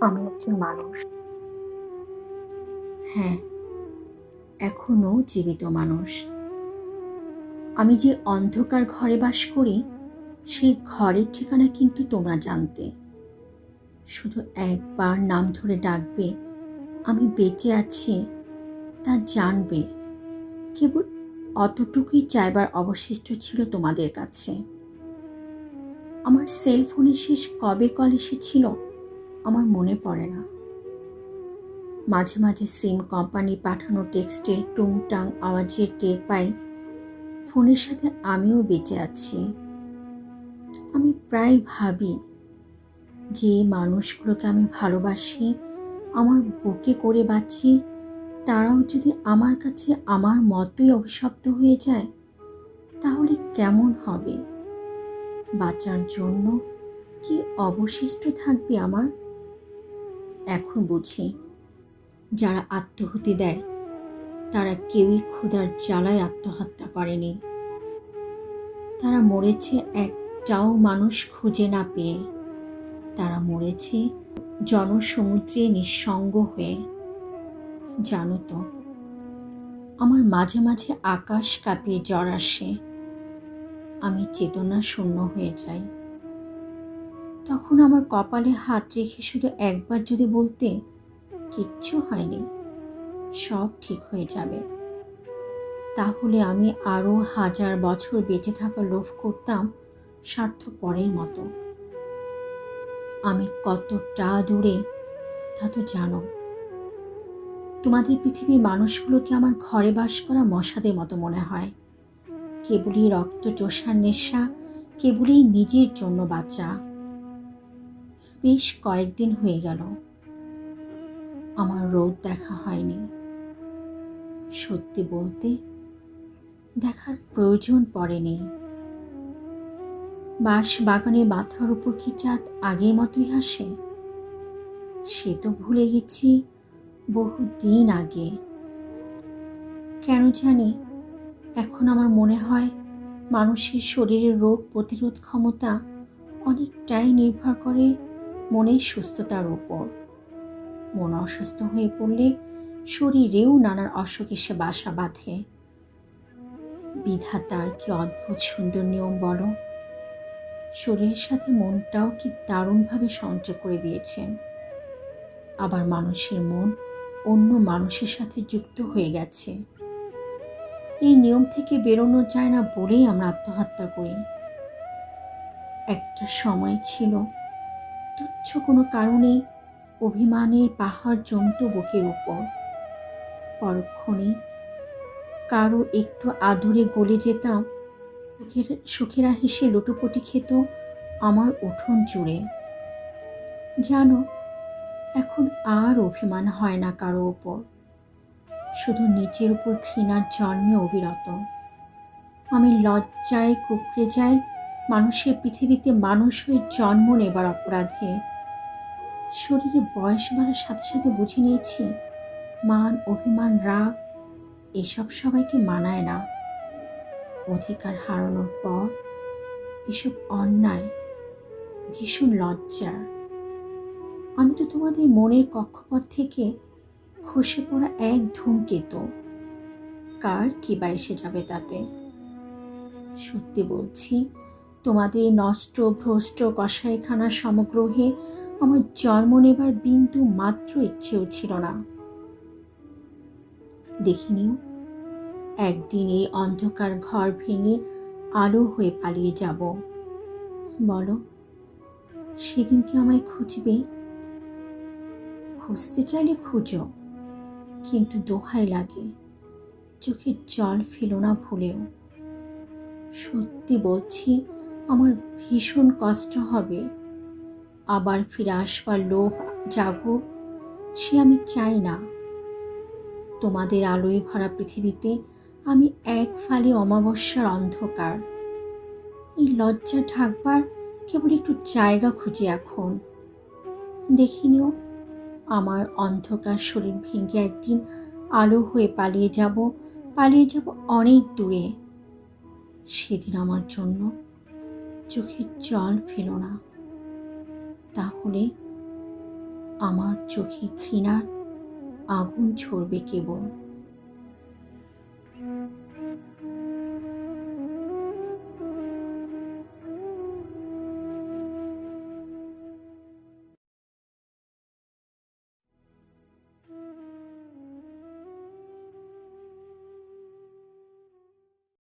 আমি একজন মানুষ। হ্যাঁ এখনও জীবিত মানুষ। আমি যে অন্ধকার ঘরে বাস করি, সেই ঘরের ঠিকানা কিন্তু তোমরা জানতে। শুধু একবার নাম ধরে ডাকবে, আমি বেঁচে আছি তা জানবে। কেবল অতটুকুই চাইবার অবশিষ্ট ছিল তোমাদের কাছে। আমার সেল ফোনে শেষ কবে কল এসেছিল? আমার মনে পড়ে না। মাঝে মাঝে সিম কোম্পানি পাঠানো টেক্সটের টুংটাং আওয়াজের টের পাই, ফোনের সাথে আমিও বেঁচে আছি। আমি প্রায় ভাবি যে মানুষগুলোকে আমি ভালোবাসি, আমার বুকে করে বাঁচি, তারাও যদি আমার কাছে আমার মতোই অভিশপ্ত হয়ে যায়, তাহলে কেমন হবে? বাঁচার জন্য কি অবশিষ্ট থাকবে আমার? এখন বুঝি। যারা আত্মহতি দেয়, তারা কেউই ক্ষুধার জ্বালায় আত্মহত্যা করেনি। তারা মরেছে একটাও মানুষ খুঁজে না পেয়ে। তারা মরেছে জনসমুদ্রে নিঃসঙ্গ হয়ে। জানো তো, আমার মাঝে মাঝে আকাশ কাঁপিয়ে জ্বর আসে। আমি চেতনা শূন্য হয়ে যাই। তখন আমার কপালে হাত রেখে শুধু একবার যদি বলতে, কিচ্ছু হয়নি, সব ঠিক হয়ে যাবে। তাহলে আমি আরও হাজার বছর বেঁচে থাকার লোভ করতাম স্বার্থপরের মতো। আমি কতটা দূরে, তা তো জানো। তোমাদের পৃথিবীর মানুষগুলোকে আমার ঘরে বাস করা মশাদের মতো মনে হয়। কেবলই রক্ত চোষার নেশা, কেবলই নিজের জন্য বাঁচা বেশ কয়েকদিন হয়ে গেল। আমার রোদ দেখা হয়নি। সত্যি বলতে, দেখার প্রয়োজন পড়েনি। বাঁশ বাগানের মাথার উপর কি চাঁদ আগের মতোই হাসে? সে তো ভুলে গেছি বহু দিন আগে। কেন জানি, এখন আমার মনে হয় মানুষের শরীরের রোগ প্রতিরোধ ক্ষমতা অনেকটাই নির্ভর করে মনের সুস্থতার ওপর। মন অসুস্থ হয়ে পড়লে শরীরেও নানান অসুখ এসে বাসা বাঁধে। বিধাতার কি অদ্ভুত সুন্দর নিয়ম বলো? শরীরের সাথে মনটাও কি দারুণভাবে সংযোগ করে দিয়েছেন আবার মানুষের মন অন্য মানুষের সাথে যুক্ত হয়ে গেছে। এই নিয়ম থেকে বেরোনো যায় না বলেই আমরা আত্মহত্যা করি। একটা সময় ছিল তুচ্ছ কোনো কারণে অভিমানের পাহাড় জমত বুকের উপর। পরক্ষণে কারও একটু আদুরে গলে যেতাম, সুখের হেসে লুটোপুটি খেত আমার উঠোন জুড়ে। জানো, এখন আর অভিমান হয় না কারও ওপর শুধু নিচের উপর ঘৃণার জন্মে অবিরত। আমি লজ্জায় কুকড়ে যাই মানুষের পৃথিবীতে মানুষ হয়ে জন্ম নেবার অপরাধে শরীরে বয়স বাড়ার সাথে সাথে বুঝে নিয়েছি, মান, অভিমান, রাগ, এসব সবাইকে মানায় না। অধিকার হারানোর পর এসব অন্যায় ভীষণ লজ্জার। আমি তো তোমাদের মনের কক্ষপথ থেকে খসে পড়া এক ধূমকেতু। কার কি বা এসে যাবে তাতে? সত্যি বলছি তোমাদের নষ্ট, ভ্রষ্ট কষাইখানার সমগ্রহে আমার জন্ম নেবার বিন্দু মাত্র ইচ্ছেও ছিল না। দেখিনিও একদিন এই অন্ধকার ঘর ভেঙে আলো হয়ে পালিয়ে যাব। বলো, সেদিন কি আমায় খুঁজবে? খুঁজতে চাইলে খুঁজো, কিন্তু দোহাই লাগে, চোখের জল ফেলো না ভুলেও। সত্যি বলছি আমার ভীষণ কষ্ট হবে। আবার ফিরে আসবার লোভ জাগো সে আমি চাই না। তোমাদের আলোয় ভরা পৃথিবীতে আমি এক ফালে অমাবস্যার অন্ধকার। এই লজ্জা ঢাকবার কেবল একটু জায়গা খুঁজি এখন। দেখিনিও আমার অন্ধকার শরীর ভেঙে একদিন আলো হয়ে পালিয়ে যাব পালিয়ে যাব অনেক দূরে। সেদিন আমার জন্য চোখের জল ফেলো না। তাহলে আমার চোখে ঘৃণার আগুন ছড়বে কেবল।